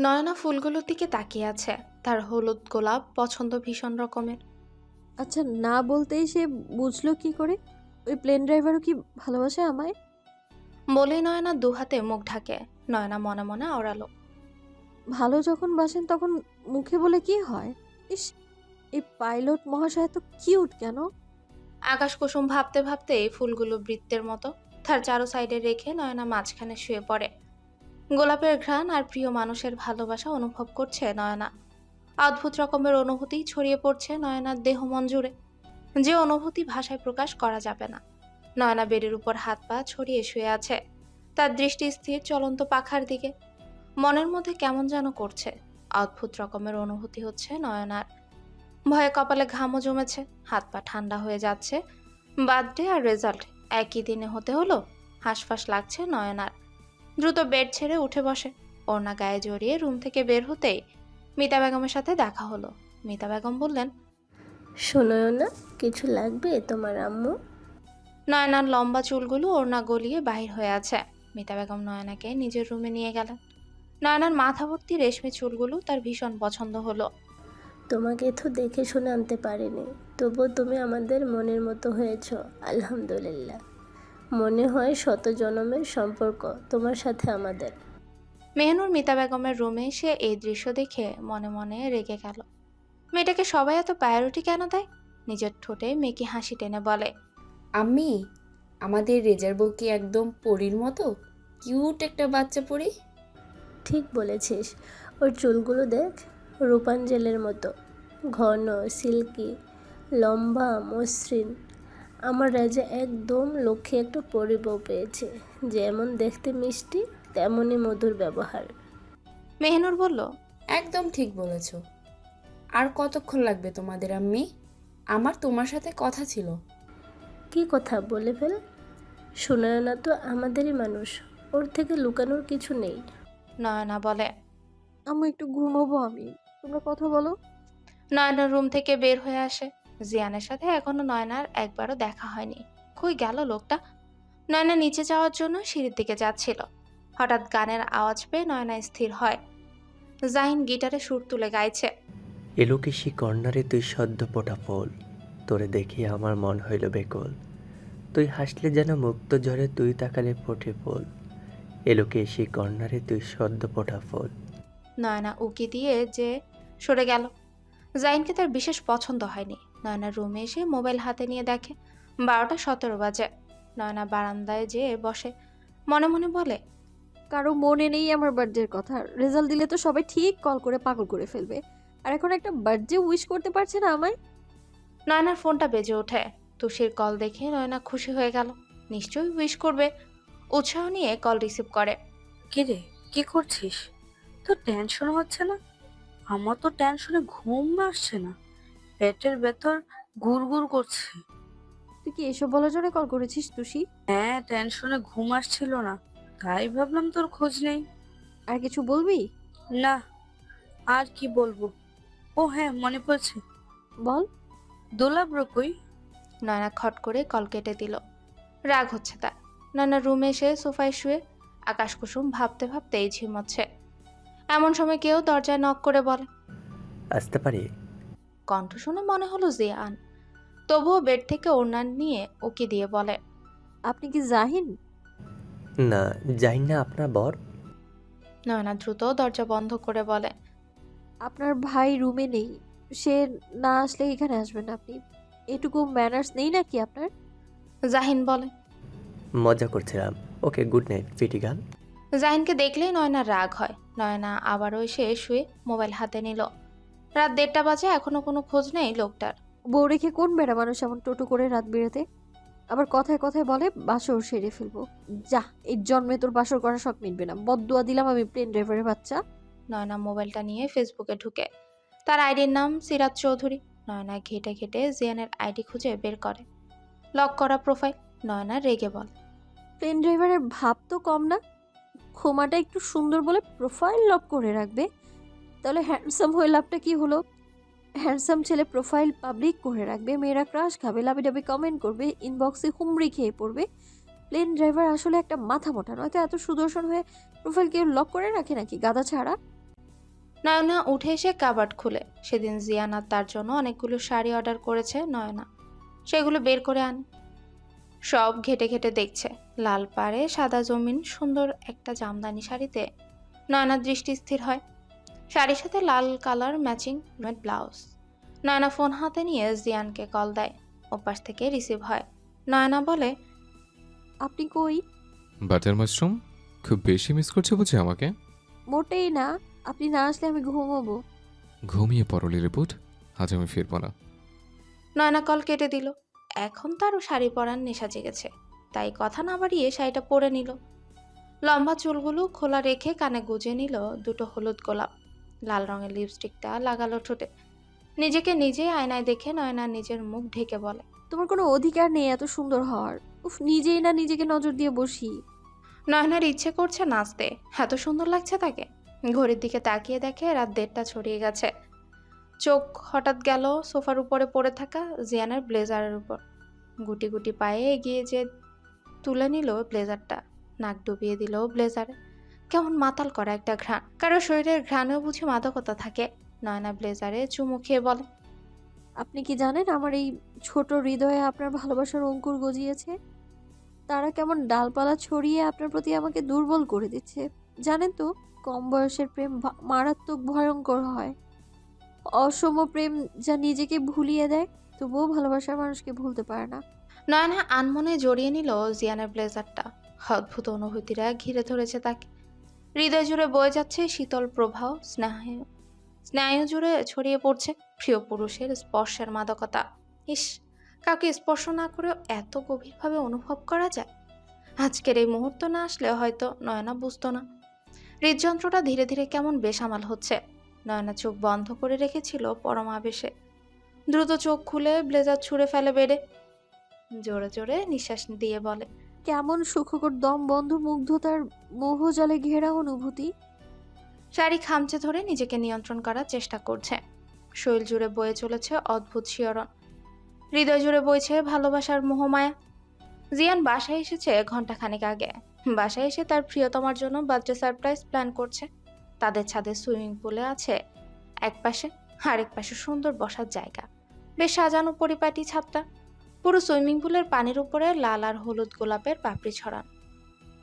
নয়না ফুলগুলোর দিকে তাকিয়ে আছে। তার হলুদ গোলাপ পছন্দ ভীষণ রকমের। আচ্ছা না বলতেই সে বুঝলো কি করে? ওই প্লেন ড্রাইভারও কি ভালোবাসে আমায়? বলেই নয়না দু হাতে মুখ ঢাকে। নয়না মনে মনে আওড়ালো। ভালো যখন বাসেন তখন মুখে বলে কি হয়? ইস এই পাইলট মহাশয় তো কিউট কেন? আকাশ কুসুম ভাবতে ভাবতে এই ফুলগুলো বৃত্তের মতো। তার চারো সাইডে রেখে নয়না মাঝখানে শুয়ে পড়ে। গোলাপের ঘ্রাণ আর প্রিয় মানুষের ভালোবাসা অনুভব করছে নয়না। অদ্ভুত রকমের অনুভূতি ছড়িয়ে পড়ছে নয়নার দেহ জুড়ে যে অনুভূতি ভাষায় প্রকাশ করা যাবে না। নয়না বেডের উপর হাত পা ছড়িয়ে শুয়ে আছে। তার দৃষ্টি স্থির চলন্ত পাখার দিকে। মনের মধ্যে কেমন যেন করছে। অদ্ভুত রকমের অনুভূতি হচ্ছে নয়নার। ভয়ে কপালে ঘামও জমেছে, হাত পা ঠান্ডা হয়ে যাচ্ছে। বার্থডে আর রেজাল্ট একই দিনে হতে হলো। হাঁসফাঁস লাগছে নয়নার। দ্রুত বেড ছেড়ে উঠে বসে। ওড়না গায়ে জড়িয়ে রুম থেকে বের হতেই মিতা বেগমের সাথে দেখা হলো। মিতা বেগম বললেন শোনো না কিছু লাগবে তোমার আম্মু? নয়নার লম্বা চুলগুলো ওড়না গলিয়ে বাহির হয়ে আছে। মিতা বেগম নয়নাকে নিজের রুমে নিয়ে গেলেন। নয়নার মাথা ভর্তি রেশমি চুলগুলো তার ভীষণ পছন্দ হলো। তোমাকে তো দেখে শুনে আনতে পারিনি তবুও তুমি আমাদের মনের মতো হয়েছ আলহামদুলিল্লাহ। মনে হয় শত জনমের সম্পর্ক তোমার সাথে আমাদের। মেহনুর মিতা বেগমের রুমে এসে এই দৃশ্য দেখে মনে মনে রেগে গেল। মেয়েটাকে সবাই এত প্রায়োরিটি কেন দেয়? নিজের ঠোঁটে মেকি হাসি টেনে বলে আমি আমাদের রেজার বউ কি একদম পরীর মতো? কিউট একটা বাচ্চা পরি? ঠিক বলেছিস। ওর চুলগুলো দেখ রূপাঞ্জলের মতো। ঘন সিল্কি লম্বা মসৃণ। আমার রাজা একদম লক্ষ্যে একটা পরিবউ পেয়েছে। যেমন দেখতে মিষ্টি তেমনই মধুর ব্যবহার। মেহনুর বলল একদম ঠিক বলেছ। আর কতক্ষণ লাগবে তোমাদের আম্মি? আমার তোমার সাথে কথা ছিল। কি কথা বলে ফেল? শোনায় না তো আমাদেরই মানুষ। ওর থেকে লুকানোর কিছু নেই। নয়না বলে আমি একটু ঘুমোবো আমি। তোমরা কথা বলো। নয়নার রুম থেকে বের হয়ে আসে। জিয়ানের সাথে এখনও নয়নার একবারও দেখা হয়নি। কই গেল লোকটা? নয়না নিচে যাওয়ার জন্য সিঁড়ির দিকে যাচ্ছিল। হঠাৎ গানের আওয়াজ পেয়ে নয়না স্থির হয়। জাহিন গিটারে সুর তুলে গাইছে। এলোকেশি কর্নারে তুই সদ্য পোটা ফুল? তোরে দেখি আমার মন হইল বেকল। তুই হাসলে যেন মুক্ত ঝরে তুই তাকালে ফোটে ফুল। এলোকেশি কর্নারে তুই সদ্য পোটা ফুল? নয়না উকি দিয়ে যে সরে গেল। জাইনকে তার বিশেষ পছন্দ হয়নি। নয়না রুমে এসে মোবাইল হাতে নিয়ে দেখে। বারোটা সতেরো বাজে। নয়না বারান্দায় যেয়ে বসে। মনে মনে বলে কারও মনে নেই আমার বার্থডের কথা। রেজাল্ট দিলে তো সবাই ঠিক কল করে পাগল করে ফেলবে। আর এখন একটা বার্থডে উইশ করতে পারছে না আমায়। নয়নার ফোনটা বেজে ওঠে। তুষির কল দেখে নয়না খুশি হয়ে গেল। নিশ্চয়ই উইশ করবে। উৎসাহ নিয়ে কল রিসিভ করে। কিরে কি করছিস? তোর টেনশন হচ্ছে না? আমার তো টেনশনে ঘুম আসছে না। পেটের ভেতর গুড়গুড় করছে। তুই কি এসব বলার জন্য কল করেছিস তুষি? হ্যাঁ টেনশনে ঘুম আসছিল না। তাই ভাবলাম তোর খোঁজ নেই। আর কিছু বলবি? না আর কি বলব? ও হ্যাঁ মনে পড়ছে। বল। দোলাব কই নয়না খট করে কল কেটে দিল। রাগ হচ্ছে তার। নয়না রুমে এসে সোফায় শুয়ে আকাশ কুসুম ভাবতে ভাবতেই ঝিমোচ্ছে। এমন সময় কেউ দরজায় নক করে বলে আসতে পারি? কণ্ঠ শুনে মনে হলো জিয়ান। তবুও বেড থেকে ওড়না নিয়ে ওকে দিয়ে বলে আপনি কি জাহিন? না যাই না আপনার বর? নয়না দ্রুত দরজা বন্ধ করে বলে আপনার ভাই রুমে নেই সে না আসলে এখানে আসবেন আপনি। এটুকু ম্যানার্স নেই নাকি আপনার? জাহিন বলে মজা করছিলাম। ওকে গুড নাইট ফিটি গান। জাহিনকে দেখলেই নয়নার রাগ হয়। নয়না আবারও এসে শুয়ে মোবাইল হাতে নিল। রাত দেড়টা বাজে এখনও কোনো খোঁজ নেই লোকটার। বউ রেখে কোন বেড়া মানুষ এমন টোটো করে রাত বেরোতে? আবার কথায় কথায় বলে বাসর সেরে ফেলব। যা এই জন্মে তোর বাসর করা শখ মিটবে না। বদুয়া দিলাম আমি প্লেন ড্রাইভারের বাচ্চা। নয়না মোবাইলটা নিয়ে ফেসবুকে ঢুকে। তার আইডির নাম সিরাজ চৌধুরী। নয়না ঘেটে ঘেটে জিয়ানের আইডি খুঁজে বের করে। লক করা প্রোফাইল নয়না রেগে বলে। প্লেন ড্রাইভারের ভাব তো কম না। ক্ষমাটা একটু সুন্দর বলে প্রোফাইল লক করে রাখবে। তাহলে হ্যান্ডসাম হয়ে লাভটা কি হলো? হ্যান্ডসাম ছেলে প্রোফাইল পাবলিক করে রাখবে, মেয়েরা ক্রাশ খাবে লাভি ডাবি কমেন্ট করবে ইনবক্সে হুমড়ি খেয়ে পড়বে। প্লেন ড্রাইভার আসলে একটা মাথা মোটা নয়তো এত সুদর্শন হয়ে প্রোফাইল কেউ লক করে রাখে নাকি গাদা ছাড়া? নয়না উঠে এসে কাবার্ড খুলে। সেদিন জিয়ানা তার জন্য অনেকগুলো শাড়ি অর্ডার করেছে নয়না। সেগুলো বের করে আন। সব ঘেটে ঘেটে দেখছে। লাল পাড়ে সাদা জমিন, সুন্দর একটা জামদানি শাড়িতে। নয়নার দৃষ্টি স্থির হয়। শাড়ির সাথে লাল colour matching blouse. Nayana phone হাতে নিয়ে জিয়ানকে কল দেয়। ওপাশ থেকে রিসিভ হয়। নয়না বলে আপনি কই? Butter mushroom? খুব বেশি মিস করছ বুঝি আমাকে? মোটেই না। আপনি না আসলে আমি ঘুমাবো। ঘুমিয়ে পড়লি রিপোর্ট আজ আমি ফিরবো না। নয়না কল কেটে দিল। এখন তারও শাড়ি পরার নেশা জেগেছে। তাই কথা না বাড়িয়ে শাড়িটা পরে নিল। লম্বা চুলগুলো খোলা রেখে কানে গুজে নিল দুটো হলুদ গোলাপ। লাল রঙের লিপস্টিকটা লাগালো ঠোঁটে। নিজেকে নিজেই আয়নায় দেখে নয়না নিজের মুখ ঢেকে বলে তোমার কোনো অধিকার নেই এত সুন্দর হওয়ার। উফ নিজেই না নিজেকে নজর দিয়ে বসি। নয়নার ইচ্ছে করছে নাচতে। এত সুন্দর লাগছে তাকে। ঘড়ির দিকে তাকিয়ে দেখে রাত দেড়টা ছড়িয়ে গেছে। চোখ হঠাৎ গেল সোফার উপরে পড়ে থাকা জিয়ানের ব্লেজারের উপর। গুটি গুটি পায়ে এগিয়ে যে তুলে নিল ব্লেজারটা নাক ডুবিয়ে দিল ব্লেজারে। কেমন মাতাল করা একটা ঘ্রাণ। কারও শরীরের ঘ্রাণেও বুঝি মাদকতা থাকে। নয়না ব্লেজারে চুমু খেয়ে বলে আপনি কি জানেন আমার এই ছোট হৃদয়ে আপনার ভালোবাসার অঙ্কুর গজিয়েছে? তারা কেমন ডালপালা ছড়িয়ে আপনার প্রতি আমাকে দুর্বল করে দিচ্ছে। জানেন তো কম বয়সের প্রেম মারাত্মক ভয়ঙ্কর হয়। অসম প্রেম যা নিজেকে ভুলিয়ে দেয় তবুও ভালোবাসার মানুষকে ভুলতে পারে না। নয়না আনমনে জড়িয়ে নিল জিয়ানের ব্লেজারটা। অদ্ভুত অনুভূতিরা ঘিরে ধরেছে তাকে। হৃদয় জুড়ে বয়ে যাচ্ছে শীতল প্রবাহ স্নেহ স্নায়ু জুড়ে ছড়িয়ে পড়ছে প্রিয় পুরুষের স্পর্শের মাদকতা। ইস, কাউকে স্পর্শ না করেও এত গভীরভাবে অনুভব করা যায়? আজকের এই মুহূর্ত না আসলে হয়তো নয়না বুঝতো না। হৃদযন্ত্রটা ধীরে ধীরে কেমন বেসামাল হচ্ছে। নয়না চোখ বন্ধ করে রেখেছিল পরম আবেশে। দ্রুত চোখ খুলে ব্লেজার ছুঁড়ে ফেলে বেড়ে। জোরে জোরে নিঃশ্বাস দিয়ে বলে কেমন সুখকর দম বন্ধ মুগ্ধতার মোহজলে ঘেরা অনুভূতি। শাড়ি খামচে ধরে নিজেকে নিয়ন্ত্রণ করার চেষ্টা করছে। শরীর জুড়ে বয়ে চলেছে অদ্ভুত শিহরণ। হৃদয় জুড়ে বইছে ভালোবাসার মোহমায়া। জিয়ান বাসায় এসেছে ঘন্টাখানেক আগে। বাসায় এসে তার প্রিয়তমার জন্য বার্থডে সারপ্রাইজ প্ল্যান করছে। তাদের ছাদে সুইমিং পুলে আছে এক পাশে আরেক পাশে সুন্দর বসার জায়গা। বেশ সাজানো পরিপাটি ছাদটা। পুরো সুইমিং পুলের পানির উপরে লাল আর হলুদ গোলাপের পাপড়ি ছড়ান।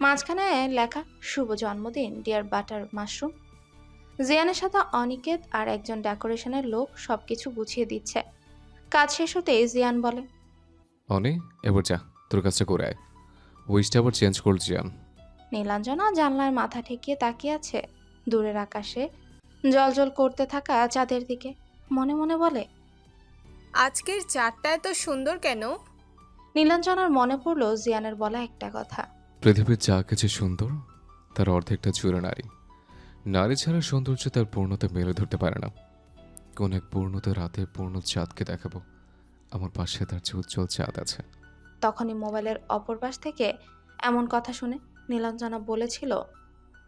মাঝখানে লেখা শুভ জন্মদিন ডিয়ার বাটার মাশরুম। জিয়ানের সাথে অনিকেত আর একজন ডেকোরেশনের লোক সবকিছু গুছিয়ে দিচ্ছে। কাজ শেষ হতেই জিয়ান বলে অনে এবার যা তোর কাজটা করে আয়। উইসটা আবার চেঞ্জ করছি আম নীলাঞ্জনা জানলার মাথা ঠেকিয়ে তাকিয়ে আছে দূরের আকাশে জলজল করতে থাকা চাঁদের দিকে। মনে মনে বলে আজকের চারটা এত সুন্দর কেন? নীলাঞ্জনার মনে পড়ল জিয়ানের বলা একটা কথা। পৃথিবীর যা কিছু সুন্দর তার অর্ধেকটা জুড়ে নারী। নারী ছাড়া সৌন্দর্য তার পূর্ণতা মেলে ধরতে পারে না। কোন এক পূর্ণতা রাতে পূর্ণ চাঁদকে দেখাবো। আমার পাশে তার যে উজ্জ্বল চাঁদ আছে। তখনই মোবাইলের অপর পাশ থেকে এমন কথা শুনে নীলাঞ্জনা বলেছিল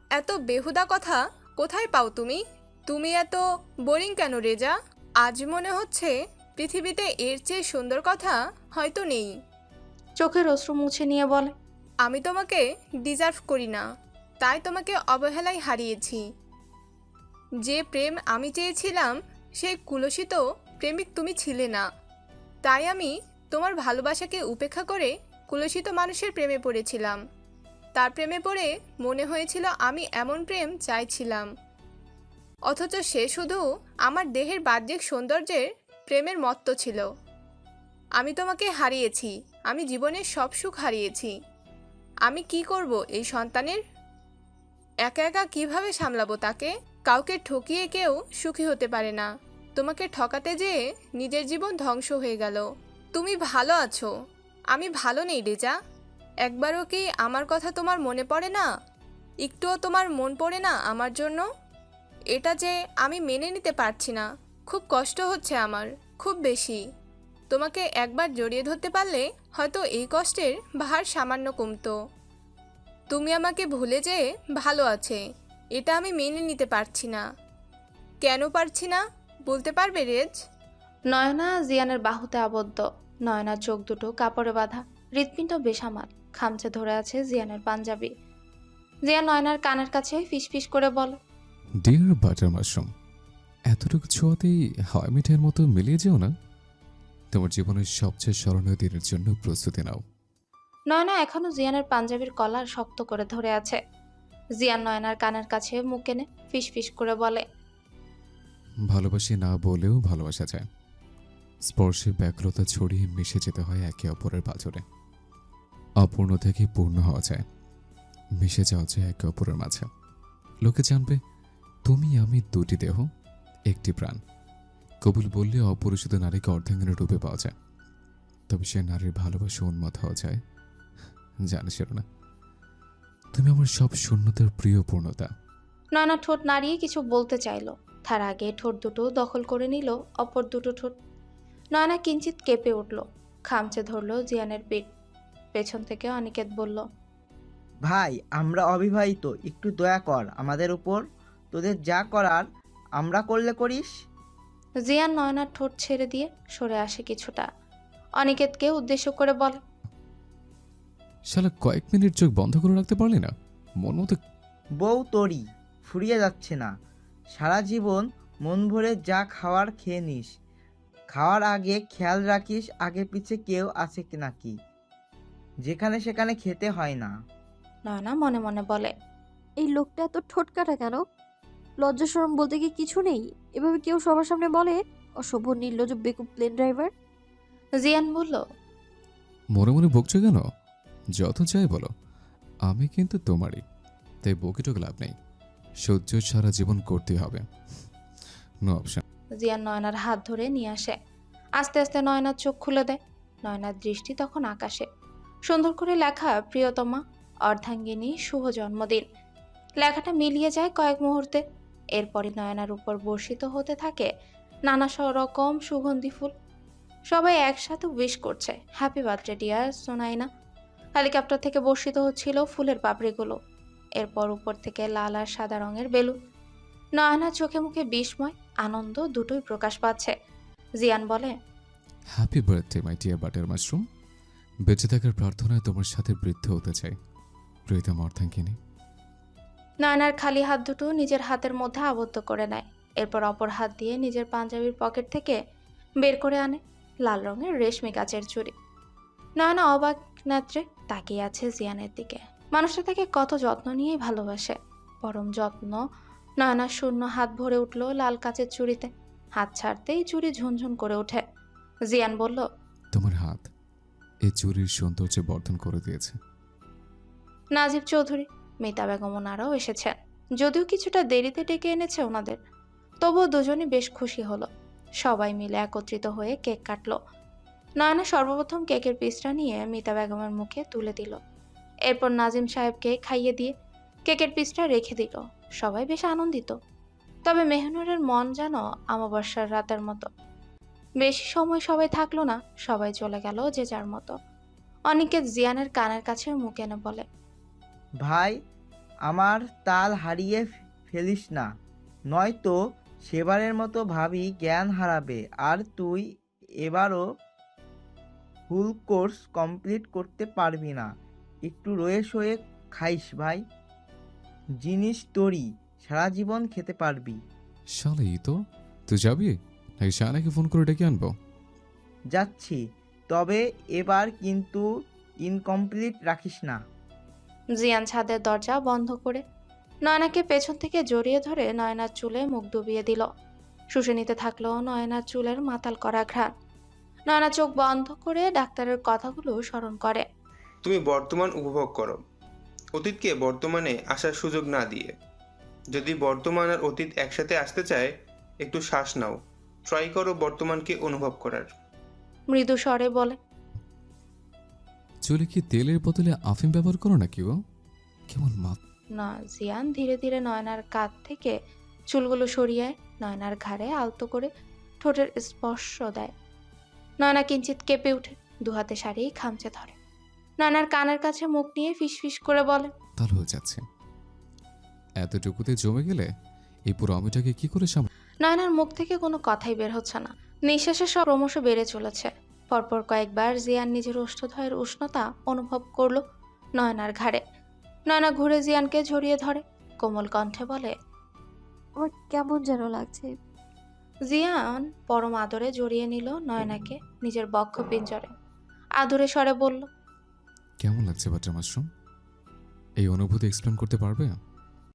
এত বেহুদা কথা? কোথায় পাও তুমি? তুমি এত বোরিং কেন রেজা? আজ মনে হচ্ছে পৃথিবীতে এর চেয়ে সুন্দর কথা হয়তো নেই। চোখের অশ্রু মুছে নিয়ে বলে আমি তোমাকে ডিজার্ভ করি না তাই তোমাকে অবহেলায় হারিয়েছি। যে প্রেম আমি চেয়েছিলাম সেই কুলসিত প্রেমিক তুমি ছিলে না। তাই আমি তোমার ভালোবাসাকে উপেক্ষা করে কুলসিত মানুষের প্রেমে পড়েছিলাম। তার প্রেমে পড়ে মনে হয়েছিল আমি এমন প্রেম চাইছিলাম। অথচ সে শুধু আমার দেহের বাহ্যিক সৌন্দর্যের প্রেমের মত্ত ছিল। আমি তোমাকে হারিয়েছি, আমি জীবনের সব সুখ হারিয়েছি। আমি কি করব এই সন্তানের? একা একা কীভাবে সামলাবো তাকে? কাউকে ঠকিয়ে কেউ সুখী হতে পারে না। তোমাকে ঠকাতে যেয়ে নিজের জীবন ধ্বংস হয়ে গেল। তুমি ভালো আছো। আমি ভালো নেই রেজা একবারও কি আমার কথা তোমার মনে পড়ে না? একটুও তোমার মন পড়ে না আমার জন্য? এটা যে আমি মেনে নিতে পারছি না। খুব কষ্ট হচ্ছে আমার খুব বেশি। তোমাকে একবার জড়িয়ে ধরতে পারলে হয়তো এই কষ্টের ভার সামান্য কমতো। তুমি আমাকে ভুলে যেয়ে ভালো আছে এটা আমি মেনে নিতে পারছি না। কেন পারছি না? বলতে পারবে রেজ? নয়না জিয়ানের বাহুতে আবদ্ধ। নয়নার চোখ দুটো কাপড়ে বাঁধা। হৃৎপিণ্ড বেসামাল খামচে ধরে আছে জিয়ানের পাঞ্জাবি। জিয়া নয়নার কানের কাছে ফিসফিস করে বলে ডিয়ার বাটার মাশরুম এতটুকু ছোঁয়াতেই হয় মিঠাইয়ের মতো মিলিয়ে যেও না। তোমার জীবনের সবচেয়ে স্মরণীয় দিনের জন্য প্রস্তুতি নাও। নয়না এখনও জিয়ানের পাঞ্জাবির কলার শক্ত করে ধরে আছে। জিয়ান নয়নার কানের কাছে মুখ এনে ফিস করে বলে ভালোবাসি না বলেও ভালোবাসা যায়। স্পর্শে ব্যাকুলতা ছড়িয়ে মিশে যেতে হয় একে অপরের পাঁজরে অপূর্ণ থেকে পূর্ণ হওয়া যায়। মিশে যাওয়া যায় একে অপরের মাঝে। লোকে জানবে তুমি আমি দুটি দেহ। একটি প্রাণ। কবুল বললে অপরিচিত নারীকে অর্ধাঙ্গিনী রূপে পাওয়া যায়। তবে সে নারীর ভালোবাসা উন্মত হওয়া যায়। জানে জানিস না তুমি আমার সব শূন্যতার প্রিয় পূর্ণতা। নয়না ঠোঁট নাড়িয়ে কিছু বলতে চাইলো। তার আগে ঠোঁট দুটো দখল করে নিল অপর দুটো ঠোঁট। নয়না কিঞ্চিত কেঁপে উঠল। খামচে ধরলো জিয়ানের পিঠ পেছন থেকে অনিকেত বলল ভাই আমরা অবিবাহিত। একটু দয়া কর আমাদের উপর। তোদের যা করার আমরা করলে করিস? জিয়ান নয়নার ঠোঁট ছেড়ে দিয়ে সরে আসে কিছুটা। অনিকেতকে উদ্দেশ্য করে বলে। শালা কয়েক মিনিট চোখ বন্ধ করে রাখতে পারলি না? মন মতো বউ তোরই ফুরিয়ে যাচ্ছে না। সারা জীবন মন ভরে যা খাওয়ার খেয়ে নিস। খাওয়ার আগে খেয়াল রাখিস আগে পিছে কেউ আছে কি নাকি যেখানে সেখানে খেতে হয় না। নয়না মনে মনে বলে এই লোকটা এত ঠোটকাটা কেন? লজ্জা শরম বলতে কি কিছু নেই? এভাবে কেউ সবার সামনে বলে অসভ্য নির্লজ্জ বেকুব প্লেন ড্রাইভার। জিয়ান বলল মনে মনে বকছো কেন? যত চাই বলো আমি কিন্তু তোমারই তাই বকিটুক লাভ নেই। সহ্য সারা জীবন করতে হবে। No option. জিয়ান নয়নার হাত ধরে নিয়ে আসে। আস্তে আস্তে নয়নার চোখ খুলে দেয়। নয়নার দৃষ্টি তখন আকাশে। সুন্দর করে লেখা প্রিয়তমা অর্ধাঙ্গিনী শুভ জন্মদিন। লেখাটা মিলিয়ে যায় কয়েক মুহূর্তে। এরপরই নয়নার উপর বর্ষিত হতে থাকে নানা রকম সুগন্ধি ফুল। সবাই একসাথে উইশ করছে happy birthday dear Sonaina. Helicopter থেকে বর্ষিত হচ্ছিল ফুলের পাপড়িগুলো। এরপর উপর থেকে লাল আর সাদা রঙের বেলুন। নয়নার চোখে মুখে বিস্ময়, আনন্দ দুটোই প্রকাশ পাচ্ছে। জিয়ান বলে happy birthday my dear butter mushroom বেঁচে থাকার প্রার্থনায় তোমার সাথে বৃদ্ধ হতে চাই। প্রীতম, অর্থাঙ্কিনী। নয়নার খালি হাত দুটো নিজের হাতের মধ্যে আবদ্ধ করে নেয়। এরপর অপর হাত দিয়ে নিজের পাঞ্জাবির পকেট থেকে বের করে আনে লাল রঙের রেশমি গাছের চুড়ি নয়না অবাক নেত্রে তাকিয়ে আছে জিয়ানের দিকে। মানুষটা তাকে কত যত্ন নিয়েই ভালোবাসে। পরম যত্ন নয়নার শূন্য হাত ভরে উঠল লাল কাচের চুড়িতে হাত ছাড়তেই চুড়ি ঝুনঝুন করে ওঠে। জিয়ান বলল তোমার হাত এই চুরির সৌন্দর্য বর্ধন করে দিয়েছে। নাজিব চৌধুরী মিতা বেগম ওনারাও এসেছেন যদিও কিছুটা দেরিতে ডেকে এনেছে ওনাদের, তবুও দুজনই বেশ খুশি হলো। সবাই মিলে একত্রিত হয়ে কেক কাটলো। নয়না সর্বপ্রথম কেকের পিসটা নিয়ে মিতা বেগমের মুখে তুলে দিল। এরপর নাজিম সাহেবকে খাইয়ে দিয়ে কেকের পিসটা রেখে দিল। সবাই বেশ আনন্দিত। তবে মেহনুরের মন যেন আমাবস্যার রাতের মতো। বেশি সময় সবাই থাকল না, সবাই চলে গেল যে যার মতো। অনেকে জিয়ানের কানের কাছে মুখ এনে বলে ভাই আমার তাল হারিয়ে ফেলিস না। নয়তো সেবারের মতো ভাবি জ্ঞান হারাবে আর তুই এবারও ফুল কোর্স কমপ্লিট করতে পারবি না। একটু রয়ে সয়ে খাইস ভাই। জিনিস তোরই সারা জীবন খেতে পারবি। শালে তো তুই যাবি? নাকি শাহানাকে ফোন করে ডেকে আনব? যাচ্ছি তবে এবার কিন্তু ইনকমপ্লিট রাখিস না। জিয়ান ছাদের দরজা বন্ধ করে নয়নাকে পেছন থেকে জড়িয়ে ধরে নয়নার চুলে মুখ ডুবিয়ে দিল। শুষে নিতে থাকল নয়নার চুলের মাতাল করা ঘ্রাণ। নয়না চোখ বন্ধ করে ডাক্তারের কথাগুলো স্মরণ করে। তুমি বর্তমান উপভোগ করো। অতীতকে বর্তমানে আসার সুযোগ না দিয়ে। যদি বর্তমান আর অতীত একসাথে আসতে চায় একটু শ্বাস নাও। ট্রাই করো বর্তমানকে অনুভব করার। মৃদু স্বরে বলে চুলে কি তেলের বদলে আফিম ব্যবহার করো নাকি ও কেমন মাত না জিয়ান ধীরে ধীরে নয়নার কাঁধ থেকে চুলগুলো সরিয়ে নয়নার ঘাড়ে আলতো করে ঠোঁটের স্পর্শ দেয়। নয়না কিঞ্চিত কেঁপে উঠে দুহাতে সারিয়ে খামচে ধরে। নয়নার কানের কাছে মুখ নিয়ে ফিসফিস করে বলে তাল হয়ে যাচ্ছে। এতটুকুতে জমে গেলে এই পুরো আমিটাকে কি করে সামনে নয়নার মুখ থেকে কোনো কথাই বের হচ্ছে না। নিঃশ্বাসের সব ক্রমশ বেড়ে চলেছে। পরপর কয়েকবার জিয়ান নিজের ওষ্ঠধয়ের উষ্ণতা অনুভব করল নয়নার ঘাড়ে। নয়না ঘুরে জিয়ানকে জড়িয়ে ধরে কোমল কণ্ঠে বলে আমার কেমন যেন লাগছে। জিয়ান পরম আদরে জড়িয়ে নিল নয়নাকে নিজের বক্ষ পিঞ্জরে। আদরে স্বরে বলল কেমন লাগছে বাচ্চা মাশরুম? এই অনুভূতি এক্সপ্লেন করতে পারবে?